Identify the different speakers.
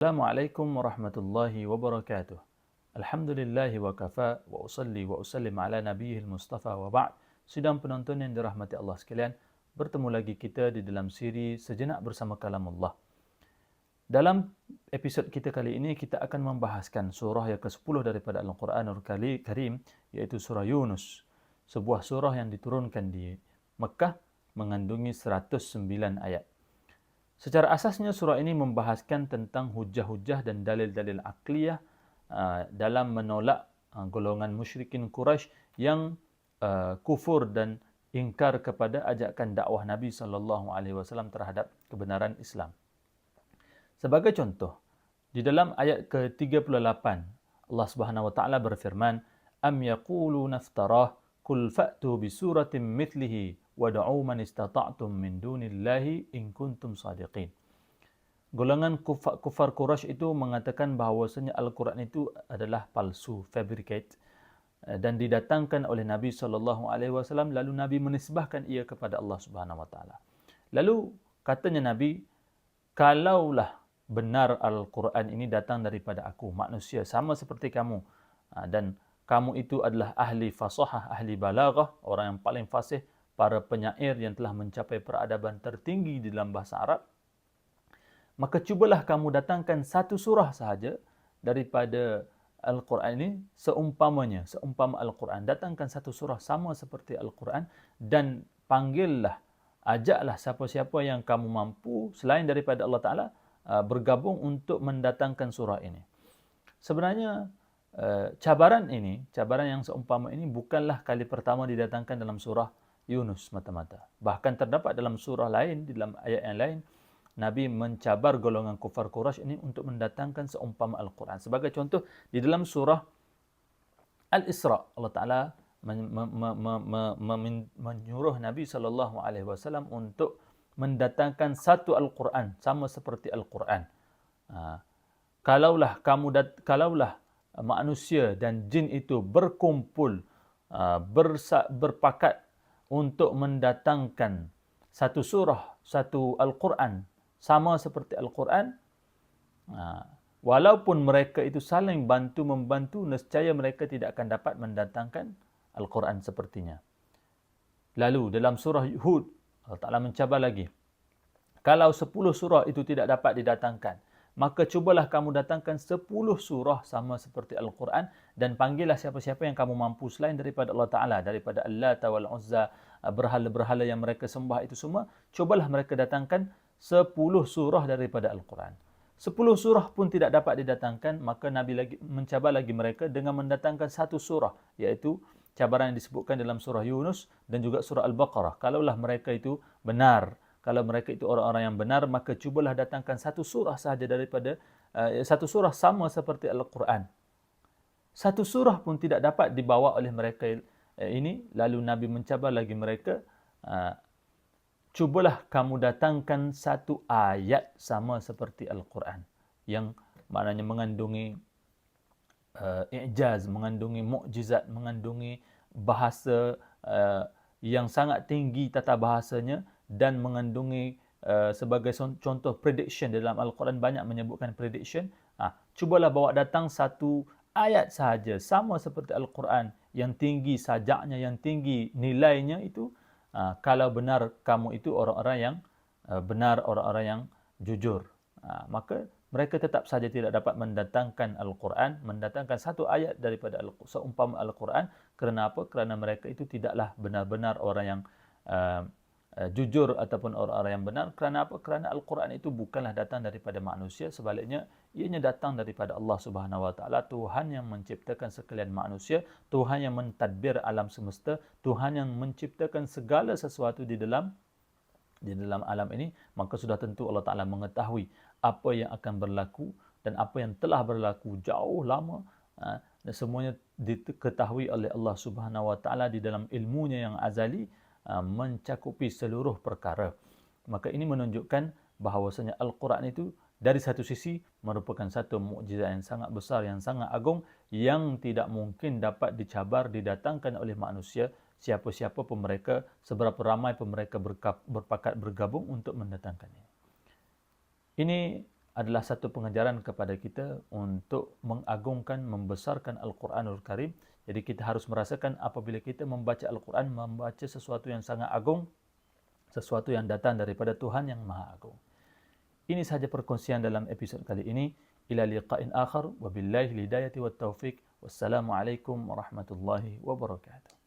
Speaker 1: Assalamualaikum warahmatullahi wabarakatuh. Alhamdulillah wa kafa wa usalli wa usallim ala nabiyil mustafa wa ba'd. Sidang penonton yang dirahmati Allah sekalian, bertemu lagi kita di dalam siri Sejenak Bersama Kalamullah. Dalam episod kita kali ini, kita akan membahaskan surah yang ke-10 daripada Al-Quranul Karim, iaitu surah Yunus. Sebuah surah yang diturunkan di Mekah mengandungi 109 ayat. Secara asasnya surah ini membahaskan tentang hujah-hujah dan dalil-dalil akliyah uh, dalam menolak uh, golongan musyrikin Quraisy yang uh, kufur dan ingkar kepada ajakan dakwah Nabi sallallahu alaihi wasallam terhadap kebenaran Islam. Sebagai contoh, di dalam ayat ke-38 Allah Subhanahu wa taala berfirman, "Am yaquluna iftarah kul fa'tu bi suratin mithlihi wad'u man istata'tum min dunillahi in kuntum sadiqin. Golongan kufar, kufar Quraisy itu mengatakan bahawasanya Al-Quran itu adalah palsu, fabricate eh, dan didatangkan oleh Nabi sallallahu alaihi wasallam lalu Nabi menisbahkan ia kepada Allah Subhanahu wa taala. Lalu katanya Nabi, kalaulah benar Al-Quran ini datang daripada aku, manusia sama seperti kamu ah, dan kamu itu adalah ahli fasahah, ahli balaghah, orang yang paling fasih, para penyair yang telah mencapai peradaban tertinggi di dalam bahasa Arab, maka cubalah kamu datangkan satu surah sahaja daripada Al-Quran ini seumpamanya, seumpama Al-Quran. Datangkan satu surah sama seperti Al-Quran dan panggillah, ajaklah siapa-siapa yang kamu mampu selain daripada Allah Ta'ala uh, bergabung untuk mendatangkan surah ini. Sebenarnya uh, cabaran ini, cabaran yang seumpama ini bukanlah kali pertama didatangkan dalam surah Yunus mata-mata. Bahkan terdapat dalam surah lain, di dalam ayat yang lain, Nabi mencabar golongan kufar Quraisy ini untuk mendatangkan seumpama Al-Quran. Sebagai contoh, di dalam surah Al-Isra, Allah Ta'ala menyuruh Nabi SAW untuk mendatangkan satu Al-Quran, sama seperti Al-Quran. Ha. Kalaulah kamu dat, kalaulah manusia dan jin itu berkumpul, ha, bersa, berpakat untuk mendatangkan satu surah, satu Al-Quran sama seperti Al-Quran ha, walaupun mereka itu saling bantu-membantu nescaya mereka tidak akan dapat mendatangkan Al-Quran sepertinya. Lalu dalam surah Hud Allah Ta'ala mencabar lagi kalau sepuluh surah itu tidak dapat didatangkan maka cubalah kamu datangkan 10 surah sama seperti Al-Quran dan panggillah siapa-siapa yang kamu mampu selain daripada Allah Ta'ala, daripada Allah Ta'ala Uzza, berhala-berhala yang mereka sembah itu semua, cubalah mereka datangkan 10 surah daripada Al-Quran. 10 surah pun tidak dapat didatangkan, maka Nabi lagi mencabar lagi mereka dengan mendatangkan satu surah, iaitu cabaran yang disebutkan dalam surah Yunus dan juga surah Al-Baqarah. Kalaulah mereka itu benar, kalau mereka itu orang-orang yang benar maka cubalah datangkan satu surah sahaja daripada uh, satu surah sama seperti Al-Quran. Satu surah pun tidak dapat dibawa oleh mereka uh, ini lalu Nabi mencabar lagi mereka uh, cubalah kamu datangkan satu ayat sama seperti Al-Quran yang maknanya mengandungi uh, i'jaz, mengandungi mukjizat, mengandungi bahasa uh, yang sangat tinggi tata bahasanya dan mengandungi uh, sebagai contoh prediction dalam Al-Quran banyak menyebutkan prediction. Ha, cubalah bawa datang satu ayat sahaja sama seperti Al-Quran yang tinggi sajaknya, yang tinggi nilainya itu. Ha, kalau benar kamu itu orang-orang yang uh, benar, orang-orang yang jujur. Ha, maka mereka tetap saja tidak dapat mendatangkan Al-Quran, mendatangkan satu ayat daripada Al seumpama Al-Quran. Kerana apa? Kerana mereka itu tidaklah benar-benar orang yang uh, uh, jujur ataupun orang-orang yang benar. Kerana apa? Kerana al-Quran itu bukanlah datang daripada manusia. Sebaliknya ianya datang daripada Allah Subhanahu wa taala. Tuhan yang menciptakan sekalian manusia. Tuhan yang mentadbir alam semesta. Tuhan yang menciptakan segala sesuatu di dalam di dalam alam ini. Maka sudah tentu Allah taala mengetahui apa yang akan berlaku dan apa yang telah berlaku jauh lama. Uh, dan semuanya diketahui oleh Allah Subhanahu wa taala di dalam ilmunya yang azali mencakupi seluruh perkara. Maka ini menunjukkan bahawasanya Al-Quran itu dari satu sisi merupakan satu mukjizat yang sangat besar, yang sangat agung yang tidak mungkin dapat dicabar, didatangkan oleh manusia siapa-siapa pun mereka, seberapa ramai pun mereka berpakat bergabung untuk mendatangkannya. Ini adalah satu pengajaran kepada kita untuk mengagungkan, membesarkan Al-Quranul Karim. Jadi kita harus merasakan apabila kita membaca Al-Quran, membaca sesuatu yang sangat agung, sesuatu yang datang daripada Tuhan yang Maha Agung. Ini sahaja perkongsian dalam episod kali ini. Ila liqa'in akhar wa billahi lidayati wa taufiq. Wassalamualaikum warahmatullahi wabarakatuh.